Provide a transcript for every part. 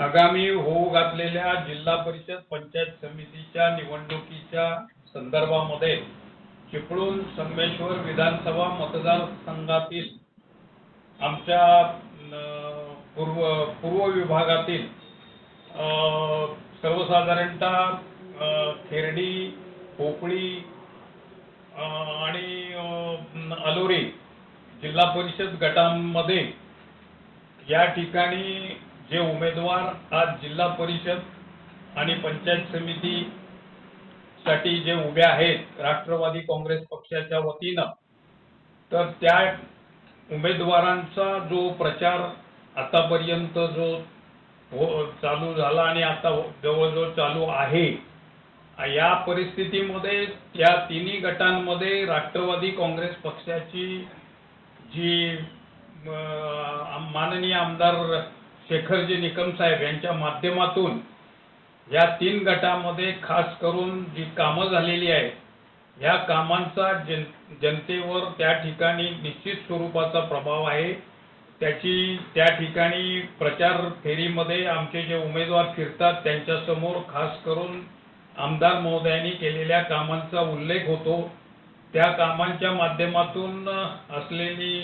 आगामी होऊ घातलेल्या जिल्हा परिषद पंचायत समितीच्या निवडणुकीच्या संदर्भामध्ये चिपळूण संगमेश्वर विधानसभा मतदारसंघातील आमच्या पूर्व पूर्व विभागातील सर्वसाधारणतः अं, खेरडी पोकळी आणि अलोरी जिल्हा परिषद गटांमध्ये या ठिकाणी जे उमेदवार आज जिल्हा परिषद आणि पंचायत समिती साठी जे उभे आहेत राष्ट्रवादी काँग्रेस पक्षाच्या वतीनं तर त्या उमेदवारांचा जो प्रचार आतापर्यंत जो हो चालू झाला आणि आता जवळजवळ चालू आहे या परिस्थितीमध्ये या तिन्ही गटांमध्ये राष्ट्रवादी काँग्रेस पक्षाची जी माननीय आमदार शेखरजी निकम साहेब यांच्या माध्यमातून या तीन गटामध्ये खास करून जी कामं झालेली आहेत या कामांचा जन जनतेवर त्या ठिकाणी निश्चित स्वरूपाचा प्रभाव आहे. त्याची त्या ठिकाणी प्रचार फेरीमध्ये आमचे जे उमेदवार फिरतात त्यांच्यासमोर खास करून आमदार महोदयांनी केलेल्या कामांचा उल्लेख होतो. त्या कामांच्या माध्यमातून असलेली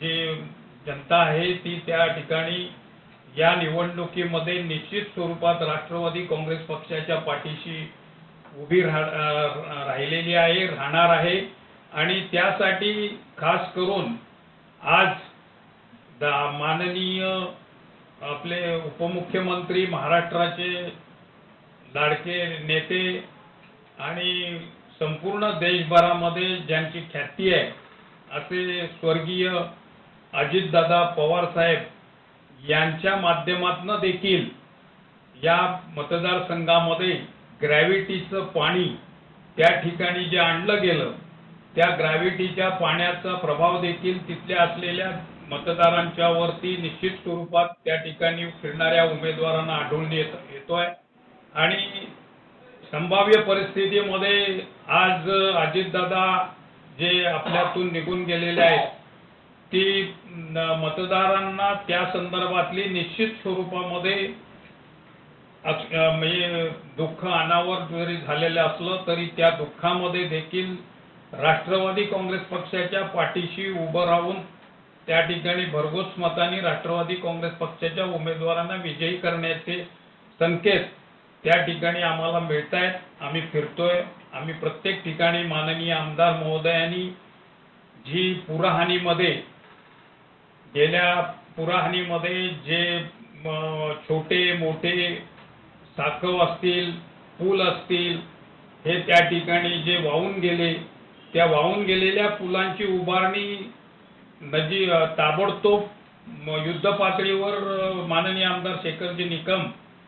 जी जनता आहे ती त्या ठिकाणी या निवडणुकीमध्ये निश्चित स्वरूपात राष्ट्रवादी काँग्रेस पक्षाच्या पाठीशी उभी राह राहिलेली आहे राहणार आहे. आणि त्यासाठी खास करून आज माननीय आपले उपमुख्यमंत्री महाराष्ट्राचे लाडके नेते आणि संपूर्ण देशभरामध्ये ज्यांची ख्याती आहे असे स्वर्गीय अजितदादा पवार साहेब यांच्या माध्यमातून देखील या मतदारसंघामध्ये ग्रॅव्हिटीचं पाणी त्या ठिकाणी जे आणलं गेलं त्या ग्रॅव्हिटीच्या पाण्याचा प्रभाव देखील तिथल्या असलेल्या मतदारांच्या वरती निश्चित स्वरूपात त्या ठिकाणी फिरणाऱ्या उमेदवारांना आढळून येत येतोय. आणि संभाव्य परिस्थितीमध्ये आज अजितदादा जे आपल्यातून निघून गेलेले आहेत ती मतदारांना त्या संदर्भातली निश्चित स्वरूपामध्ये म्हणजे दुःख अनावर जरी झालेलं असलं तरी त्या दुःखामध्ये देखील राष्ट्रवादी काँग्रेस पक्षाच्या पाठीशी उभं राहून त्या ठिकाणी भरघोस मतांनी राष्ट्रवादी काँग्रेस पक्षाच्या उमेदवारांना विजयी करण्याचे संकेत त्या ठिकाणी आम्हाला मिळत आहेत आम्ही फिरतोय. आम्ही प्रत्येक ठिकाणी माननीय आमदार महोदयांनी जी पुरहानीमध्ये गेल्या पुराहणीमध्ये जे छोटे मोठे साखव असतील पूल असतील हे त्या ठिकाणी जे वाहून गेले त्या वाहून गेलेल्या पुलांची उभारणी नजी ताबडतोब युद्ध पातळीवर माननीय आमदार शेखरजी निकम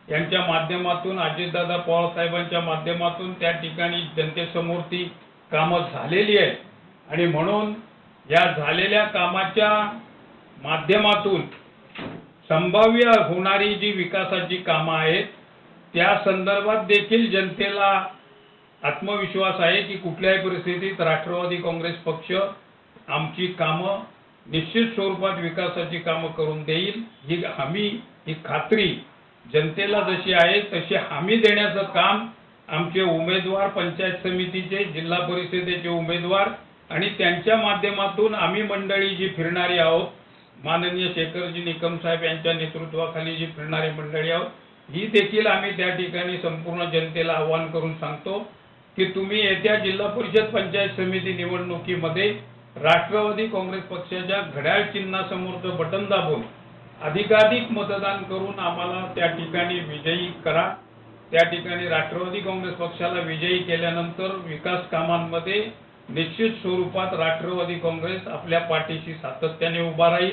यांच्या माध्यमातून अजितदादा पवार साहेबांच्या माध्यमातून त्या ठिकाणी जनतेसमोर ती कामं झालेली आहेत. आणि म्हणून या झालेल्या कामाच्या माध्यमातून संभाव्य होणारी जी विकासाची कामं आहेत त्या संदर्भात देखील जनतेला आत्मविश्वास आहे की कुठल्याही परिस्थितीत राष्ट्रवादी काँग्रेस पक्ष आमची कामं निश्चित स्वरूपात विकासाची कामं करून देईल ही हमी ही खात्री जनतेला जशी आहे तशी हमी देण्याचं काम आमचे उमेदवार पंचायत समितीचे जिल्हा परिषदेचे उमेदवार आणि त्यांच्या माध्यमातून आम्ही मंडळी जी फिरणारी आहोत माननीय शेखरजी निकम साहेब यांच्या नेतृत्वाखाली जी फिरणारी मंडळी आहोत ही देखील आम्ही त्या ठिकाणी संपूर्ण जनतेला आवाहन करून सांगतो की तुम्ही येत्या जिल्हा परिषद पंचायत समिती निवडणुकीमध्ये राष्ट्रवादी काँग्रेस पक्षाच्या घड्याळ चिन्हासमोरचं बटन दाबून अधिकाधिक मतदान करून आम्हाला त्या ठिकाणी विजयी करा. त्या ठिकाणी राष्ट्रवादी काँग्रेस पक्षाला विजयी केल्यानंतर विकास कामांमध्ये निश्चित स्वरूपात राष्ट्रवादी काँग्रेस आपल्या पाठीशी सातत्याने उभा राहील.